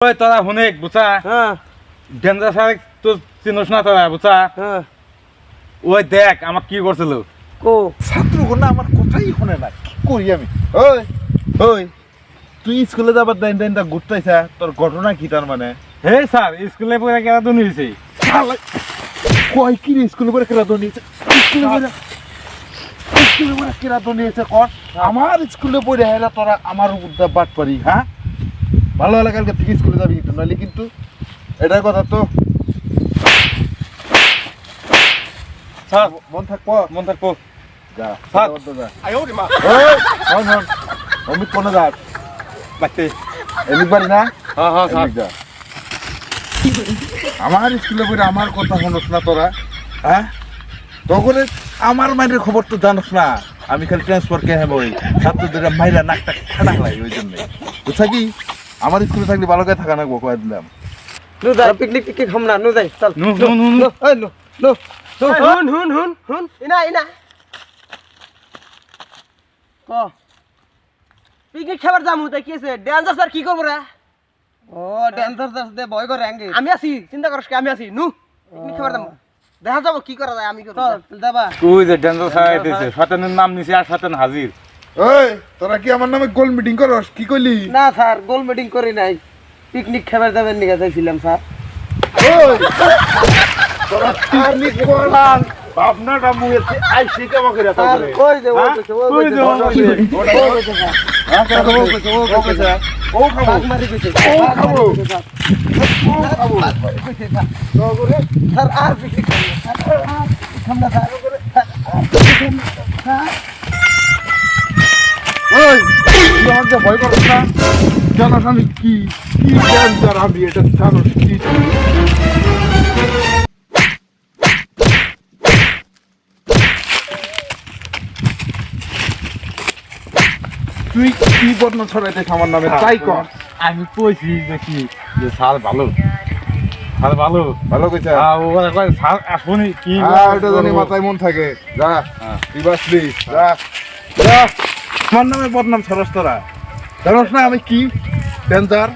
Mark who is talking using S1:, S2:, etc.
S1: ওই তোরা শুনেক বুঝা
S2: হ্যাঁ।
S1: ডেঞ্জার স্যার তো চিনস না তোরা বুঝা
S2: হ্যাঁ।
S1: ওই দেখ আমার কি করছিল
S2: কো
S3: ছাত্রগণ আমার কথাই শুনে না কি করি আমি? ওই ওই তুই স্কুলে যাবার দাইন দাইনটা ঘুরতেছা তোর ঘটনা কি তার মানে?
S1: হে স্যার স্কুলে পড়ে কেনা তো নিয়েছে
S3: কয় কি স্কুলে পরে কেরা দনিয়েছে স্কুলে পরে স্কুলে পরে কেরা দনিয়েছে কর। আমার স্কুলে পড়ে হেলা তোরা আমার উপর বাট পারি হ্যাঁ? ভালো হলে কালকে থেকে স্কুলে যাবি কিন্তু নাহলে কিন্তু এটার কথা তো
S1: স্যার।
S3: মন থাকব?
S1: মন থাকব।
S3: যা। যা। হন হন অমিত কোনে এদিক বাড়ি না?
S1: হ্যাঁ হ্যাঁ স্যার।
S3: যা। আমার স্কুলে পড়ে আমার কথা শুনোস না তোরা হ্যাঁ? তখন আমার মায়ের খবর তো জানোস না। আমি খালি ট্রান্সফার কে হ্যাঁ ওই ছাত্রদের মাইরা নাকটা খাটা লাই ওই জন্য। বুঝছা কি আমার স্কুলে থাকলে ভালো করে থাকা নাকবো কয়ে দিলাম।
S2: নু যাই পিকনিক টিকনিক খাম না নু যাই চল।
S1: নু নু নু নু।
S2: নু নু হুন হুন হুন হুন ইনা ইনা। ক? পিকনিক খাবার যামু তাই কি আছে ড্যান্সার স্যার কি করব রে? ও ড্যান্সার স্যার দে ভয় করে আঙ্গে। আমি আছি চিন্তা করিস কি আমি আছি। নু পিকনিক খাবার যামু। দেখা যাব কি করা যায় আমি করব চল যাবা
S1: তুই যে ডেঞ্জার স্যার আইতেছে শয়তানের নাম নিছে আর শয়তান হাজির।
S3: ওই তোরা কি আমার নামে গোল মিটিং করস? কি কইলি?
S2: না স্যার গোল মিটিং করি নাই। পিকনিক খাবার যাবেন নিয়ে যাইছিলাম স্যার।
S3: ওই তোরা পিকনিক করলাম ভাবনাটা আই শিখে আমাকে রে
S2: স্যার কই দে ও কইছে ও
S1: কই দে, ও
S2: কইছে
S1: কইছে।
S2: ও কইছে স্যার।
S3: হ্যাঁ ও কইছে ও কইছে ও খাব।
S2: মারি কইছে
S3: ও খাব।
S2: ও খাব। স্যার। আর পিকনিক খাব না, স্যার খাম স্যার।
S3: ওই তুই আমাকে ভয় করছ না। জানাস আমি কি কি ড্যান্সার আমি এটা জানোস কি? তুই কি বদনা ছড়াইতে আমার নামে তাই কর।
S1: আমি কইছি কি যে স্যার ভালো। স্যার ভালো।
S3: ভালো কইছা?
S1: ও কথা কয় স্যার আসুনি কি
S3: হ্যাঁ ওটা জানি মাথায় মন থাকে। যা
S1: হ্যাঁ।
S3: তুই বাসলি যা। যা। আমার নামে বদনাম ছড়াস তোরা। জানোস না আমি কি? ড্যান্সার